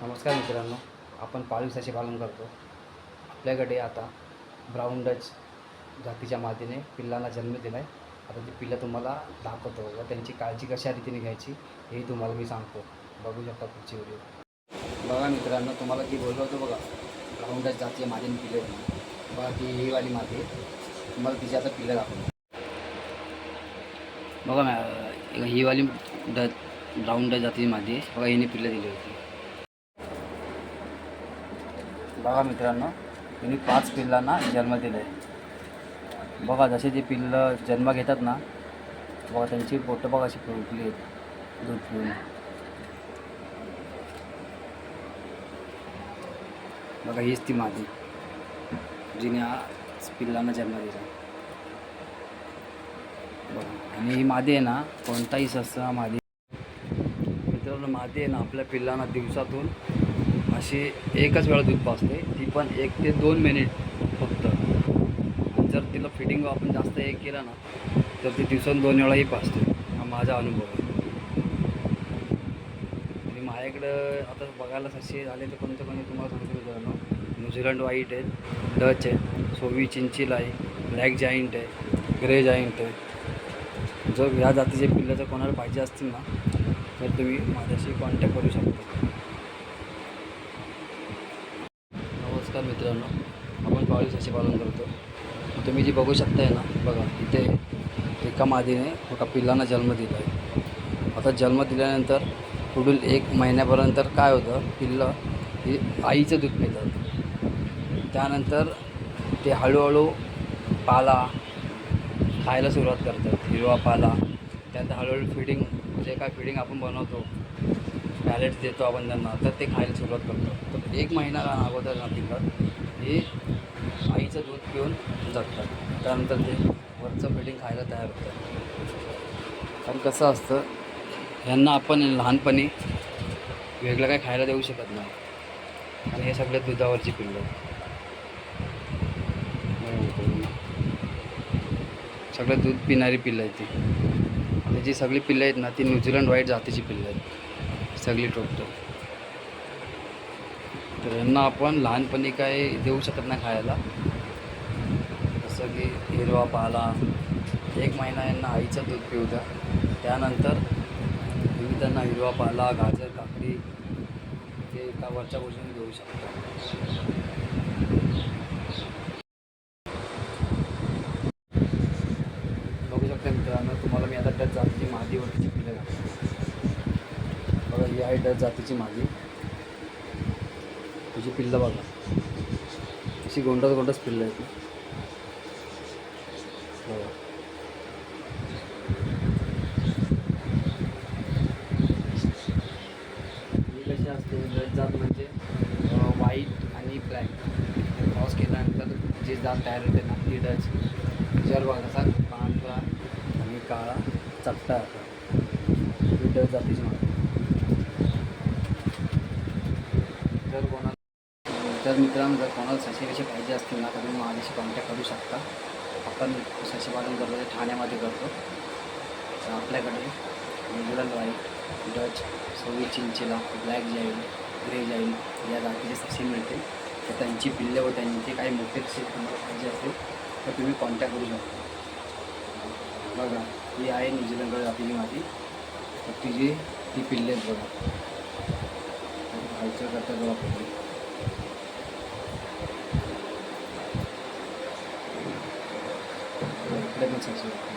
नमस्कार मित्रांनो आपण पाळीव पालन करतो. आपल्याकडे आता ब्राऊन डच जातीच्या मातीने पिल्लांना जन्म दिला आहे आता ती पिल्लं तुम्हाला दाखवतो. व त्यांची काळजी कशा रीतीने घ्यायची हेही तुम्हाला मी सांगतो. बघू शकता पुढची व्हिडिओ. बघा मित्रांनो तुम्हाला ती बोललो होतो बघा ब्राऊन डच जातीच्या मातीने पिल्ले बघा ती ही वाली माती आहे. तुम्हाला तिची आता पिल्लं दाखवतो. बघा मॅ ही वाली ड ब्राऊन डच जातीची मादी आहे. बघा हिने पिल्लं दिली होती. बघा मित्रांनो तिने पाच पिल्लांना जन्म दिला आहे बघा जसे जे पिल्लं जन्म घेतात ना बघा त्यांची पोटं बघा अशी फुलकली आहेत दूध पिऊन. बघा हीच ती मादी जिने आज पिल्लांना जन्म दिला बघा आणि ही मादी आहे ना कोणताही सस्ता मादी मित्रांनो मादी आहे ना आपल्या पिल्लांना दिवसातून अशी एकच वेळा दूध पाजते ती पण एक ते दोन मिनिट फक्त. आणि जर तिला फिटिंग आपण जास्त हे केला ना तर ती दिवसात दोन वेळाही पाजते हा माझा अनुभव आहे. आणि माझ्याकडं आता बघायला सशी झाले तर कोणते कोणी तुम्हाला सांगतो मित्रांनो न्यूझीलंड व्हाईट आहे डच आहे सोवी चिंचिल आहे ब्लॅक जाईंट आहे ग्रे जाईंट आहे. जर ह्या जातीचे पिल्लं जर कोणाला पाहिजे असतील ना तर तुम्ही माझ्याशी कॉन्टॅक्ट करू शकता. मित्रांनो आपण पाळीव ससे पालन करतो. तुम्ही जी बघू शकताय ना बघा इथे एका मादीने एका पिल्लांना जन्म दिला आहे आता जन्म दिल्यानंतर पुढील एक महिन्यापर्यंत काय होतं पिल्लं हे आईचं दूध पितात. त्यानंतर ते हळूहळू पाला खायला सुरुवात करतात हिरवा पाला. त्यानंतर हळूहळू फिडिंग जे काय फिडिंग आपण बनवतो पॅलेट्स देतो आपण त्यांना तर ते खायला सुरुवात करतो. तर एक महिना अगोदर ना हे आईचं दूध पिऊन जगतात. त्यानंतर ते वरचं फिडिंग खायला तयार होतं कारण कसं असतं ह्यांना आपण लहानपणी वेगळं काही खायला देऊ शकत नाही. आणि हे सगळे दुधावरची पिल्लं. सगळं दूध पिणारी पिल्लं आहेत ती. आणि जी सगळी पिल्लं आहेत ना ती न्यूझीलंड व्हाईट जातीची पिल्लं आहेत. सगळी ठोकतो तर यांना आपण लहानपणी काय देऊ शकत नाही खायला. जसं की हिरवा पाला एक महिना यांना आईचं दूध पिऊ द्या. त्यानंतर तुम्ही त्यांना हिरवा पाला गाजर काकडी ते एका वरच्या गोष्टीने देऊ शकता. बघू शकता मित्रांनो तुम्हाला मी आता डच जातीची मादीवरची शिकले जाते बघा ही आहे जातीची माझी तुझी पिल्लं बघा. अशी गोंडस गोंडस पिल्लं आहेत ना. ही कशी असते? डच जात म्हणजे व्हाईट आणि ब्लॅक क्रॉस केल्यानंतर जी जात तयार होते ना ती डच जर बघा कसा पांढरा आणि काळा चपटा. आता ही डच जातीची जर कोणाला तर मित्रांनो जर कोणाला ससे कसे पाहिजे असतील ना तर तुम्ही माझ्याशी कॉन्टॅक्ट करू शकता. आपण ससे पालन करतो ते ठाण्यामध्ये करतो. तर आपल्याकडे न्यूझीलंड व्हाईट डच सव्वी चिंचेला ब्लॅक जाईल ग्रे जाईल या जातीचे ससे मिळते तर त्यांची पिल्ले व त्यांचे काही मोठे ससे तुम्हाला पाहिजे असेल तर तुम्ही कॉन्टॅक्ट करू शकता. बघा ही आहे न्यूझीलंडकडे जातीची माती. तर तिची ती पिल्ले आहेत बघा. खायचं करता बघा पिल्ले इकडे पण ससे आहेत.